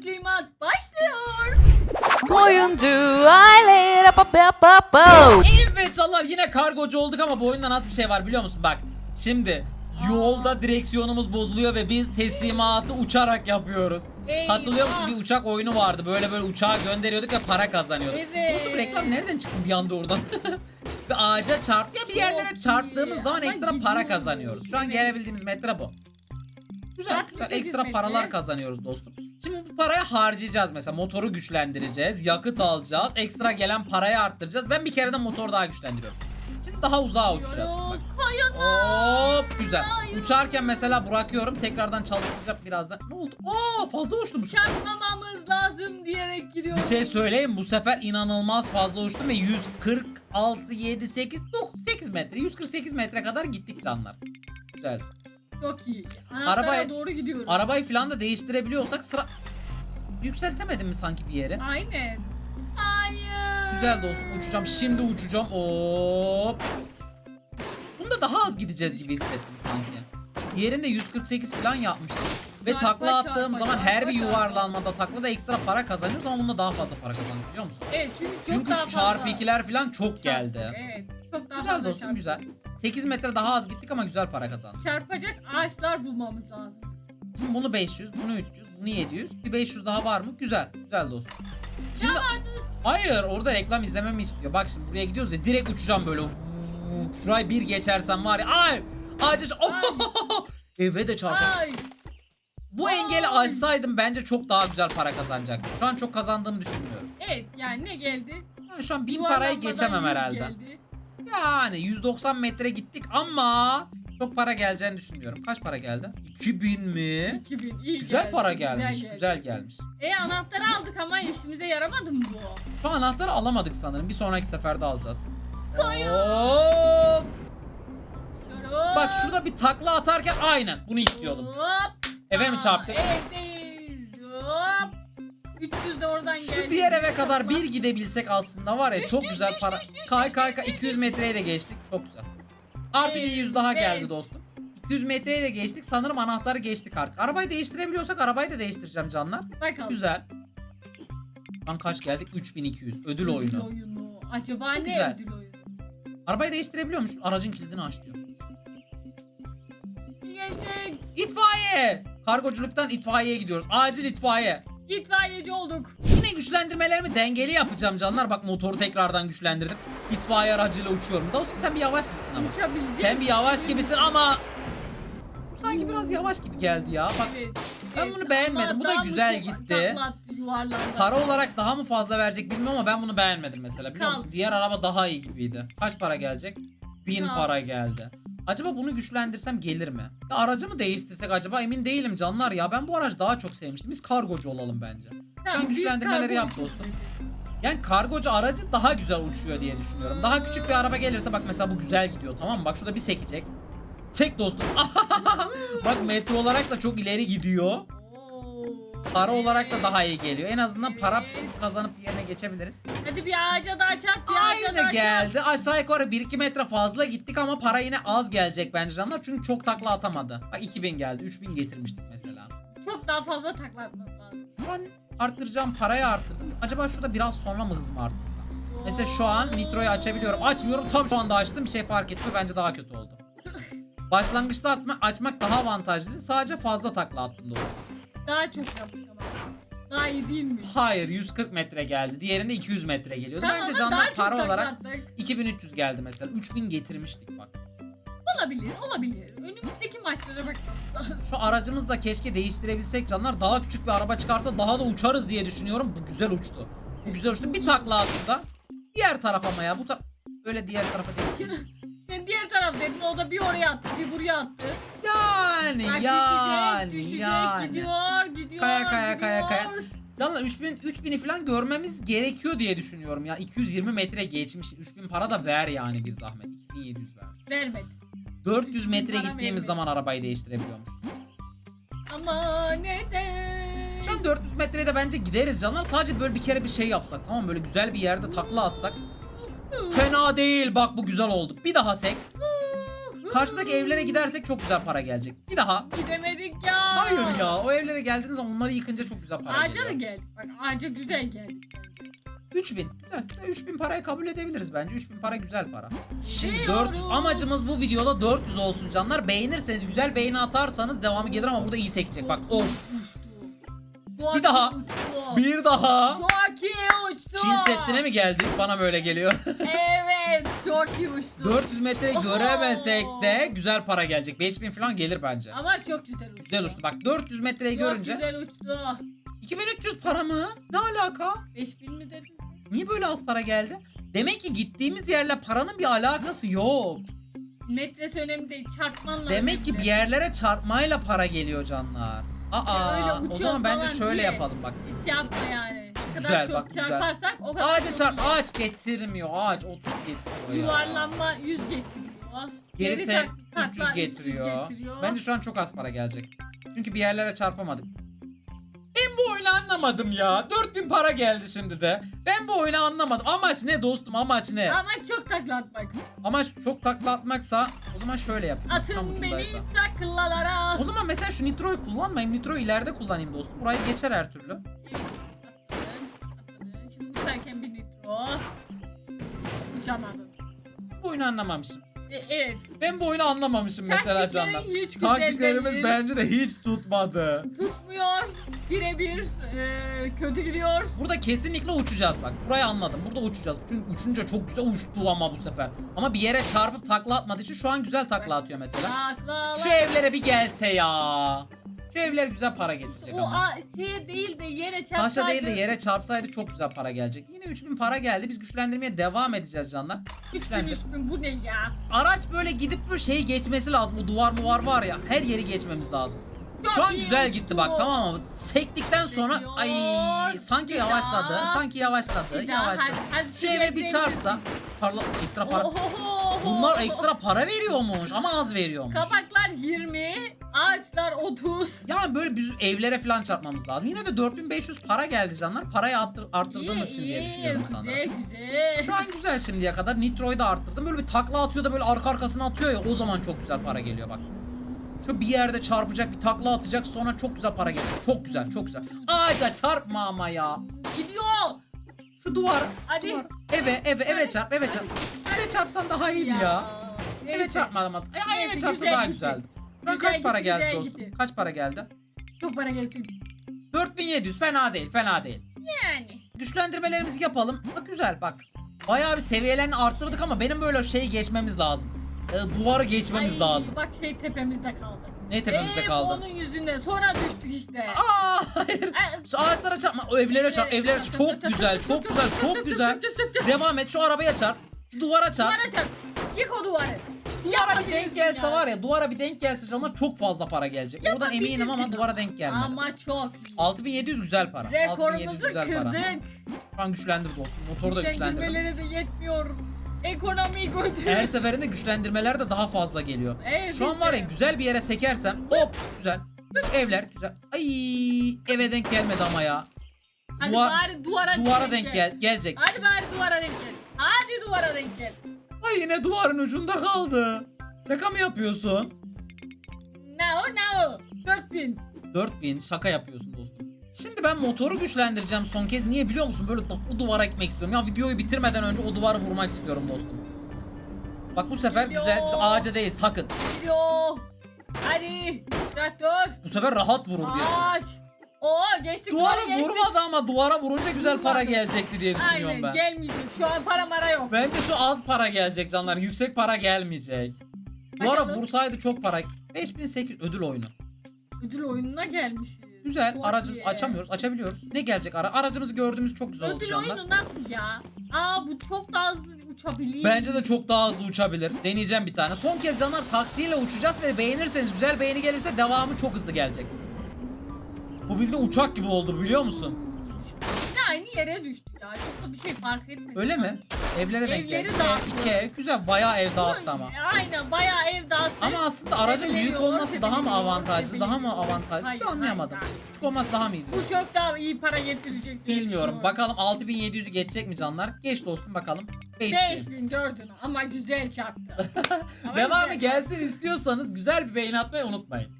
teslimat başlıyor. Aile pa pa pa pa. Evet canlar yine kargocu olduk ama bu oyunda nasıl bir şey var biliyor musun? Bak şimdi yolda direksiyonumuz bozuluyor ve biz teslimatı uçarak yapıyoruz. Eyvah. Hatırlıyor musun bir uçak oyunu vardı. Böyle böyle uçağa gönderiyorduk ve para kazanıyorduk. Evet. Dostum reklam nereden çıktı bir anda oradan? bir ağaca çarptı ya bir yerlere Çok çarptığımız iyi. zaman Ama ekstra para kazanıyoruz. Şu an Evet. gelebildiğimiz metre bu. Güzel, 68 güzel. Ekstra paralar kazanıyoruz dostum. Şimdi bu parayı harcayacağız mesela. Motoru güçlendireceğiz, yakıt alacağız, ekstra gelen parayı arttıracağız. Ben bir kere de motoru daha güçlendiriyorum. Şimdi daha uzağa uçacağız. Koyun. Hop güzel. Ay. Uçarken mesela bırakıyorum tekrardan çalıştıracağım birazdan. Ne oldu? Aa fazla uçtum bu sefer. Çarpmamamız lazım diyerek Bir gidiyoruz. şey söyleyeyim bu sefer inanılmaz fazla uçtum ve 146 7 8 9 8 metre 148 metre kadar gittik canlar. Güzel. Çok iyi. Arabaya- doğru gidiyoruz. Arabayı falan da değiştirebiliyorsak sıra yükseltemedim mi sanki bir yere? Aynen. Hayır. Güzel dostum uçacağım. Şimdi uçacağım. Hop. Bunda daha az gideceğiz gibi hissettim sanki. Yerinde 148 falan yapmıştım. Ve Çarpa, takla attığım çarpa, zaman çarpa, her bir çarpa. yuvarlanmada takla da ekstra para kazanıyoruz ama bunda daha fazla para kazanıyoruz biliyor musun? Evet çünkü çok Çünkü daha şu fazla. çarpı ikiler falan çok Çarptık, geldi. Evet. Çok daha Güzel fazla dostum çarptık. güzel. 8 metre daha az gittik ama güzel para kazandık. Çarpacak ağaçlar bulmamız lazım. Şimdi bunu 500, bunu 300, bunu 700. Bir 500 daha var mı? Güzel. Güzel dostum. Şimdi Hayır orada reklam izlememi istiyor. Bak şimdi buraya gidiyoruz ya direkt uçacağım böyle. Şurayı bir geçersem var ya. Ay! Ağaca Eve de çarpar. Ay. Bu engeli Ay. aşsaydım bence çok daha güzel para kazanacaktım. Şu an çok kazandığımı düşünmüyorum. Evet yani ne geldi? Yani şu an 1000 parayı geçemem herhalde. Geldi. Yani 190 metre gittik ama çok para geleceğini düşünmüyorum. Kaç para geldi? 2000 mi? 2000 iyi Güzel geldi, para gelmiş. geldi. Güzel gelmiş. E anahtarı aldık ama işimize yaramadı mı bu? Şu anahtarı alamadık sanırım. Bir sonraki seferde alacağız. Koyun. Hop! Bak şurada bir takla atarken aynen bunu istiyordum. Hop. Eve mi çarptık? Evdeyiz. Hop. 300 de oradan geldi. Şu diğer eve kadar bir gidebilsek aslında var ya Düş, çok düş, güzel düş, para. düş, düş, Kay kay kay düş, 200 düş. metreyi de geçtik. Çok güzel. Artı bir 100 daha geldi Evet. dostum. 200 metreyi de geçtik. Sanırım anahtarı geçtik artık. Arabayı değiştirebiliyorsak arabayı da değiştireceğim canlar. Bakalım. Güzel. Lan kaç geldik? 3200. Ödül oyunu. oyunu. Acaba ne Güzel. ödül oyunu? Arabayı değiştirebiliyor musun? Aracın kilidini aç diyor. Gelecek. İtfaiye. Kargoculuktan itfaiyeye gidiyoruz. Acil itfaiye. İtfaiyeci olduk. Yine güçlendirmelerimi dengeli yapacağım canlar. Bak motoru tekrardan güçlendirdim. İtfaiye aracıyla uçuyorum. Dostum sen bir yavaş gibisin ama. Uçabileceğiz. Sen bir yavaş gibisin ama bu sanki biraz yavaş gibi geldi ya. Bak Evet, Ben evet. bunu beğenmedim. Bu da güzel gitti. yuvarlandı. para olarak daha mı fazla verecek bilmiyorum ama ben bunu beğenmedim mesela. Biliyor musun? Diğer araba daha iyi gibiydi. Kaç para gelecek? Bin Kalt. para geldi. Acaba bunu güçlendirsem gelir mi? Ya aracı mı değiştirsek acaba emin değilim canlar ya. Ben bu aracı daha çok sevmiştim. Biz kargocu olalım bence. Biz güçlendirmeleri yap dostum. Yani kargocu aracı daha güzel uçuyor diye düşünüyorum. Daha küçük bir araba gelirse bak mesela bu güzel gidiyor tamam mı? Bak şurada bir sekecek. Sek dostum. bak metro olarak da çok ileri gidiyor. Para olarak da daha iyi geliyor. En azından para kazanıp yerine geçebiliriz. Hadi bir ağaca daha çarp, bir ağaca Aynı daha geldi. Aşağı yukarı 1-2 metre fazla gittik ama para yine az gelecek bence canlar. Çünkü çok takla atamadı. Bak 2000 geldi. 3000 getirmiştik mesela. çarp. Çok daha fazla takla atması lazım. Şu an arttıracağım parayı arttırdım. Acaba şurada biraz sonra mı hızımı arttırsam? Mesela şu an nitroyu açabiliyorum. Açmıyorum. Tam şu anda açtım. Bir şey fark etmiyor. Bence daha kötü oldu. Başlangıçta atma, açmak daha avantajlı. Sadece fazla takla attım dostum. Daha çok yaptık ama. Daha iyi değilmiş. Hayır 140 metre geldi. Diğerinde 200 metre geliyordu. Tamam Bence ama canlar çok para olarak attık. 2300 geldi mesela. 3000 getirmiştik bak. Olabilir, olabilir. Önümüzdeki maçlara lazım. Şu aracımızı da keşke değiştirebilsek canlar. Daha küçük bir araba çıkarsa daha da uçarız diye düşünüyorum. Bu güzel uçtu. Bu güzel uçtu. Bir takla at şurada. Diğer taraf ama ya. Bu ta- Öyle diğer tarafa değil. Taraf dedin, o da bir oraya attı, bir buraya attı. Yani Bak yani düşecek, düşecek, yani. gidiyor, gidiyor, Kaya, kaya, kaya, gidiyor. kaya. Canlar 3000 3000'i falan görmemiz gerekiyor diye düşünüyorum ya. 220 metre geçmiş. 3000 para da ver yani bir zahmet. 2700 ver. Vermedi. 400 3000 metre gittiğimiz vermedi. zaman arabayı değiştirebiliyormuşuz. Ama neden? Şu an 400 metreye de bence gideriz canlar. Sadece böyle bir kere bir şey yapsak tamam mı? Böyle güzel bir yerde takla atsak. Fena değil bak bu güzel oldu. Bir daha sek. Karşıdaki evlere gidersek çok güzel para gelecek. Bir daha. Gidemedik ya. Hayır ya o evlere geldiğiniz zaman onları yıkınca çok güzel para Ağaca da geliyor. geldik. Bak ağaca güzel geldik. 3000. Güzel. güzel. 3000 parayı kabul edebiliriz bence. 3000 para güzel para. Şimdi Biliyoruz. 400 amacımız bu videoda 400 olsun canlar. Beğenirseniz güzel beğeni atarsanız devamı gelir ama burada iyi sekecek. Bak of. Bir daha. Bir daha. Çok iyi uçtu. Çin Seddi'ne mi geldik? Bana böyle geliyor. Evet çok iyi uçtu. 400 metre Oho. göremesek de güzel para gelecek. 5000 falan gelir bence. Ama çok güzel uçtu. Güzel uçtu. Bak 400 metreyi Çok görünce. güzel uçtu. 2300 para mı? Ne alaka? 5000 mi dedin? Niye böyle az para geldi? Demek ki gittiğimiz yerle paranın bir alakası yok. Metresi önemli değil. Çarpmanla Demek ki önemli. bir yerlere çarpmayla para geliyor canlar. Aa, öyle o uçuyor zaman bence falan şöyle diye. yapalım bak. Hiç yapma yani. Güzel, çok bak, güzel. çarparsak o kadar Ağaca çarp, ağaç getirmiyor. Ağaç 30 getiriyor ya. Yuvarlanma 100 getiriyor. Geri tek tak- 300 takla getiriyor. 300 getiriyor. Bence şu an çok az para gelecek. Çünkü bir yerlere çarpamadık. Ben bu oyunu anlamadım ya. 4000 para geldi şimdi de. Ben bu oyunu anlamadım. Amaç ne dostum amaç ne? Ama çok takla atmak. Amaç çok takla atmaksa o zaman şöyle. Tam Atın beni ucundaysa. taklalara. O zaman mesela şu nitroyu kullanmayayım. Nitroyu ileride kullanayım dostum. Burayı geçer her türlü. Evet, Uçamadın. Bu oyunu anlamamışım. E, evet. Ben bu oyunu anlamamışım mesela canlar. hiç güzel Taktiklerimiz değil. bence de hiç tutmadı. Tutmuyor. Birebir e, kötü gidiyor. Burada kesinlikle uçacağız bak. Burayı anladım. Burada uçacağız. Çünkü uçunca çok güzel uçtu ama bu sefer. Ama bir yere çarpıp takla atmadığı için şu an güzel takla atıyor mesela. Taklalar. Şu evlere bir gelse ya. Şu evler güzel para getirecek o ama. a, şeye değil de yere çarpsaydı. Taşa değil de yere çarpsaydı çok güzel para gelecek. Yine 3000 para geldi. Biz güçlendirmeye devam edeceğiz canlar. Üstün Güçlendir. üstün bu ne ya? Araç böyle gidip böyle şeyi geçmesi lazım. O duvar muvar var ya. Her yeri geçmemiz lazım. Şu an güzel gitti bak tamam mı? Sektikten sonra ay sanki Bir yavaşladı. Sanki yavaşladı. Bir daha, Yavaşladı. hadi- hadi Şu eve bir çarpsa parla ekstra para. Ohohoho. Bunlar ekstra para veriyormuş ama az veriyormuş. Kabaklar 20, ağaçlar 30. Yani böyle biz evlere falan çarpmamız lazım. Yine de 4500 para geldi canlar. Parayı arttır, arttırdığımız için diye düşünüyorum güzel, sanırım. güzel. Şu an güzel şimdiye kadar. Nitro'yu da arttırdım. Böyle bir takla atıyor da böyle arka arkasına atıyor ya o zaman çok güzel para geliyor bak. Şu bir yerde çarpacak bir takla atacak sonra çok güzel para gelecek. Çok güzel çok güzel. Ağaca çarpma ama ya. Gidiyor. Şu duvar. Hadi. duvar. Eve eve eve çarp eve çarp. Eve çarpsan daha iyiydi ya. Eve Neyse. çarpma ama. Ay, ay, eve Neyse, çarpsa güzel daha gitti. güzeldi. Güzel kaç para gitti, geldi güzel dostum? gitti. Kaç para geldi? Çok para gelsin. 4700 fena değil fena değil. Yani. Güçlendirmelerimizi yapalım. Bak güzel bak. Bayağı bir seviyelerini arttırdık ama benim böyle şeyi geçmemiz lazım. Ee, duvarı geçmemiz Ay, lazım. Bak şey tepemizde kaldı. Ne tepemizde Hep kaldı? onun yüzünden sonra düştük işte. Aa hayır. Ay, Şu ağaçlara çarpma. O evlere çarp. Evlere çarp. Çok güzel. Çok güzel. Çok güzel. Devam et. Şu arabaya çarp. Şu duvara çarp. Duvara çarp. Yık o duvarı. Duvara bir denk gelse ya. var ya duvara bir denk gelse canlar çok fazla para gelecek. Oradan eminim ama duvara denk gelmedi. Ama çok. 6700 güzel para. 6700 Rekorumuzu güzel para. kırdık. Şu an güçlendir dostum. Motoru da güçlendirdim. Güçlendirmeleri de yetmiyor. Ekonomiyi götür. Her seferinde güçlendirmeler de daha fazla geliyor. Evet, Şu an var ya işte. güzel bir yere sekersem hop güzel. Şu evler güzel. Ay eve denk gelmedi ama ya. Hadi Duvar- bari duvara, Duvara denk gel gelecek. Hadi bari duvara denk gel. Hadi duvara denk gel. Ay yine duvarın ucunda kaldı. Şaka mı yapıyorsun? Ne o ne o? 4000. 4000 şaka yapıyorsun dostum. Şimdi ben motoru güçlendireceğim son kez. Niye biliyor musun? Böyle o duvara gitmek istiyorum. Ya videoyu bitirmeden önce o duvarı vurmak istiyorum dostum. Bak bu sefer Geliyor. güzel. Ağaca değil sakın. Gidiyor. Hadi. Traktör. Bu sefer rahat vurur diye. Ağaç. Oo geçtik. Duvara geçtik. vurmadı ama duvara vurunca güzel para gelecekti diye düşünüyorum Aynen ben. gelmeyecek. Şu an para mara yok. Bence şu az para gelecek canlar. Yüksek para gelmeyecek. Duvara Bakalım. vursaydı çok para. 5800 ödül oyunu. Ödül oyununa gelmişiz. Güzel. Çok Aracı iyi. açamıyoruz. Açabiliyoruz. Ne gelecek ara? Aracımızı gördüğümüz çok güzel oldu Ödül canlar. oyunu nasıl ya? Aa bu çok daha hızlı uçabilir. Bence de çok daha hızlı uçabilir. Deneyeceğim bir tane. Son kez canlar taksiyle uçacağız ve beğenirseniz güzel beğeni gelirse devamı çok hızlı gelecek. Bu bildiğin uçak gibi oldu biliyor musun? Aynı yere düştü ya. Çok da bir şey fark etmedi. Öyle mi? Evlere denk Evleri geldi. dağıttı. Ev, iki ev. Güzel bayağı ev dağıttı ama. Aynen bayağı ev dağıttı. Ama aslında aracın Tepeleniyor, büyük olması daha mı tepeleniyor, avantajlı? Daha mı tepeleniyor. avantajlı? Hayır, Bir anlayamadım. hayır, Küçük olması daha mı iyi? Bu çok daha iyi para getirecek diye Bilmiyorum. Bakalım 6700'ü geçecek mi canlar? Geç dostum bakalım. 5000. 5000 gördün ama güzel çarptı. Ama Devamı güzel. gelsin istiyorsanız güzel bir beğeni atmayı unutmayın.